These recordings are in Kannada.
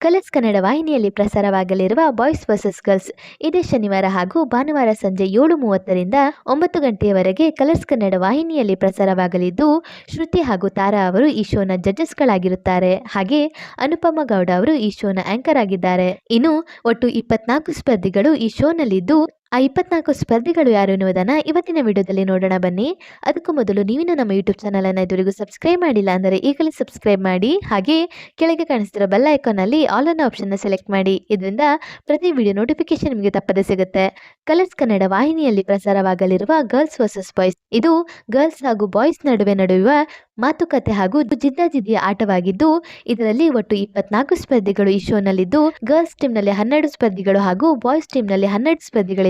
ಕಲರ್ಸ್ ಕನ್ನಡ ವಾಹಿನಿಯಲ್ಲಿ ಪ್ರಸಾರವಾಗಲಿರುವ ಬಾಯ್ಸ್ ವರ್ಸಸ್ ಗರ್ಲ್ಸ್. ಇದೇ ಶನಿವಾರ ಹಾಗೂ ಭಾನುವಾರ ಸಂಜೆ ಏಳು ಮೂವತ್ತರಿಂದ ಒಂಬತ್ತು ಗಂಟೆಯವರೆಗೆ ಕಲರ್ಸ್ ಕನ್ನಡ ವಾಹಿನಿಯಲ್ಲಿ ಪ್ರಸಾರವಾಗಲಿದ್ದು, ಶ್ರುತಿ ಹಾಗೂ ತಾರಾ ಅವರು ಈ ಶೋನ ಜಡ್ಜಸ್ಗಳಾಗಿರುತ್ತಾರೆ. ಹಾಗೆ ಅನುಪಮ ಗೌಡ ಅವರು ಈ ಶೋನ ಆಂಕರ್ ಆಗಿದ್ದಾರೆ. ಇನ್ನು ಒಟ್ಟು ಇಪ್ಪತ್ನಾಲ್ಕು ಸ್ಪರ್ಧಿಗಳು ಈ ಶೋನಲ್ಲಿದ್ದು ಆ ಇಪ್ಪತ್ನಾಲ್ಕು ಸ್ಪರ್ಧಿಗಳು ಯಾರು ಎನ್ನುವುದನ್ನು ಇವತ್ತಿನ ವಿಡಿಯೋದಲ್ಲಿ ನೋಡೋಣ ಬನ್ನಿ. ಅದಕ್ಕೂ ಮೊದಲು ನೀವಿನ ನಮ್ಮ ಯೂಟ್ಯೂಬ್ ಚಾನಲನ್ನು ಇದುವರೆಗೂ ಸಬ್ಸ್ಕ್ರೈಬ್ ಮಾಡಿಲ್ಲ ಅಂದರೆ ಈಗಲೇ ಸಬ್ಸ್ಕ್ರೈಬ್ ಮಾಡಿ, ಹಾಗೆ ಕೆಳಗೆ ಕಾಣಿಸ್ತಿರೋ ಬೆಲ್ ಐಕಾನಲ್ಲಿ ಆಲ್ ಅನ್ನೋ ಆಪ್ಷನ್ನ ಸೆಲೆಕ್ಟ್ ಮಾಡಿ. ಇದರಿಂದ ಪ್ರತಿ ವಿಡಿಯೋ ನೋಟಿಫಿಕೇಶನ್ ನಿಮಗೆ ತಪ್ಪದೆ ಸಿಗುತ್ತೆ. ಕಲರ್ಸ್ ಕನ್ನಡ ವಾಹಿನಿಯಲ್ಲಿ ಪ್ರಸಾರವಾಗಲಿರುವ ಗರ್ಲ್ಸ್ ವರ್ಸಸ್ ಬಾಯ್ಸ್ ಇದು ಗರ್ಲ್ಸ್ ಹಾಗೂ ಬಾಯ್ಸ್ ನಡುವೆ ನಡೆಯುವ ಮಾತುಕತೆ ಹಾಗೂ ಜಿದ್ದಾಜಿದ್ದಿಯ ಆಟವಾಗಿದ್ದು, ಇದರಲ್ಲಿ ಒಟ್ಟು ಇಪ್ಪತ್ನಾಲ್ಕು ಸ್ಪರ್ಧಿಗಳು ಈ ಶೋನಲ್ಲಿದ್ದು ಗರ್ಲ್ಸ್ ಟೀಮ್ನಲ್ಲಿ ಹನ್ನೆರಡು ಸ್ಪರ್ಧಿಗಳು ಹಾಗೂ ಬಾಯ್ಸ್ ಟೀಮ್ನಲ್ಲಿ ಹನ್ನೆರಡು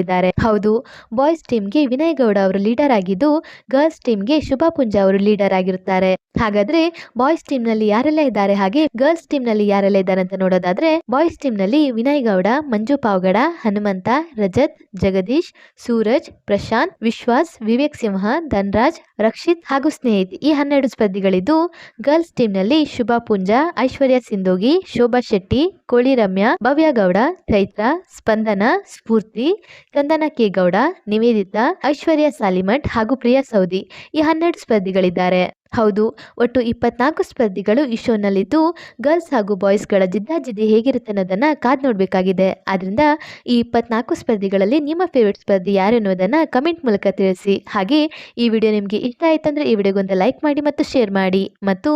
ಸ್ಪರ್ಧಿಗಳಿದ್ದಾರೆ ಹೌದು, ಬಾಯ್ಸ್ ಟೀಮ್ಗೆ ವಿನಯ್ ಗೌಡ ಅವರು ಲೀಡರ್ ಆಗಿದ್ದು, ಗರ್ಲ್ಸ್ ಟೀಮ್ಗೆ ಶುಭಾ ಪುಂಜಾ ಅವರು ಲೀಡರ್ ಆಗಿರುತ್ತಾರೆ. ಹಾಗಾದ್ರೆ, ಬಾಯ್ಸ್ ಟೀಮ್ನಲ್ಲಿ ಯಾರೆಲ್ಲ ಇದ್ದಾರೆ? ಹಾಗೆ ಗರ್ಲ್ಸ್ ಟೀಮ್ನಲ್ಲಿ ಯಾರೆಲ್ಲ ಇದ್ದಾರೆ ಅಂತ ನೋಡೋದಾದ್ರೆ, ಬಾಯ್ಸ್ ಟೀಮ್ನಲ್ಲಿ ವಿನಯ್ ಗೌಡ, ಮಂಜು ಪಾವಗಡ, ಹನುಮಂತ, ರಜತ್, ಜಗದೀಶ್, ಸೂರಜ್, ಪ್ರಶಾಂತ್, ವಿಶ್ವಾಸ್, ವಿವೇಕ್ ಸಿಂಹ, ಧನ್ರಾಜ್, ರಕ್ಷಿತ್ ಹಾಗೂ ಸ್ನೇಹಿತ್. ಈ ಹನ್ನೆರಡು ಸ್ಪರ್ಧಿಗಳಿದ್ದು, ಗರ್ಲ್ಸ್ ಟೀಮ್ನಲ್ಲಿ ಶುಭಾ ಪುಂಜಾ, ಐಶ್ವರ್ಯ ಸಿಂಧೋಗಿ, ಶೋಭಾ ಶೆಟ್ಟಿ, ಕೋಳಿ ರಮ್ಯಾ, ಭವ್ಯ ಗೌಡ, ಚೈತ್ರ, ಸ್ಪಂದನ, ಸ್ಫೂರ್ತಿ ಚಂದನ ಕೆ ಗೌಡ ನಿವೇದಿತಾ, ಐಶ್ವರ್ಯ ಸಾಲಿಮಠ್ ಹಾಗೂ ಪ್ರಿಯಾ ಸೌದಿ ಈ ಹನ್ನೆರಡು ಸ್ಪರ್ಧಿಗಳಿದ್ದಾರೆ. ಹೌದು, ಒಟ್ಟು ಇಪ್ಪತ್ನಾಲ್ಕು ಸ್ಪರ್ಧಿಗಳು ಈ ಶೋನಲ್ಲಿದ್ದು ಗರ್ಲ್ಸ್ ಹಾಗೂ ಬಾಯ್ಸ್ಗಳ ಜಿದ್ದಾಜಿದ್ದಿ ಹೇಗಿರುತ್ತೆ ಅನ್ನೋದನ್ನ ಕಾದ್ ನೋಡಬೇಕಾಗಿದೆ. ಆದ್ರಿಂದ ಈ ಇಪ್ಪತ್ನಾಲ್ಕು ಸ್ಪರ್ಧಿಗಳಲ್ಲಿ ನಿಮ್ಮ ಫೇವ್ರೇಟ್ ಸ್ಪರ್ಧಿ ಯಾರು ಅನ್ನೋದನ್ನ ಕಮೆಂಟ್ ಮೂಲಕ ತಿಳಿಸಿ. ಹಾಗೆ ಈ ವಿಡಿಯೋ ನಿಮಗೆ ಇಷ್ಟ ಆಯ್ತಂದ್ರೆ ಈ ವಿಡಿಯೋಗೊಂದು ಲೈಕ್ ಮಾಡಿ ಮತ್ತು ಶೇರ್ ಮಾಡಿ. ಮತ್ತು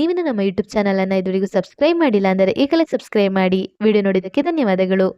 ನೀವಿನ ನಮ್ಮ ಯೂಟ್ಯೂಬ್ ಚಾನಲನ್ನು ಇದುವರೆಗೂ ಸಬ್ಸ್ಕ್ರೈಬ್ ಮಾಡಿಲ್ಲ ಅಂದರೆ ಈಗಲೇ ಸಬ್ಸ್ಕ್ರೈಬ್ ಮಾಡಿ. ವಿಡಿಯೋ ನೋಡಿದ್ದಕ್ಕೆ ಧನ್ಯವಾದಗಳು.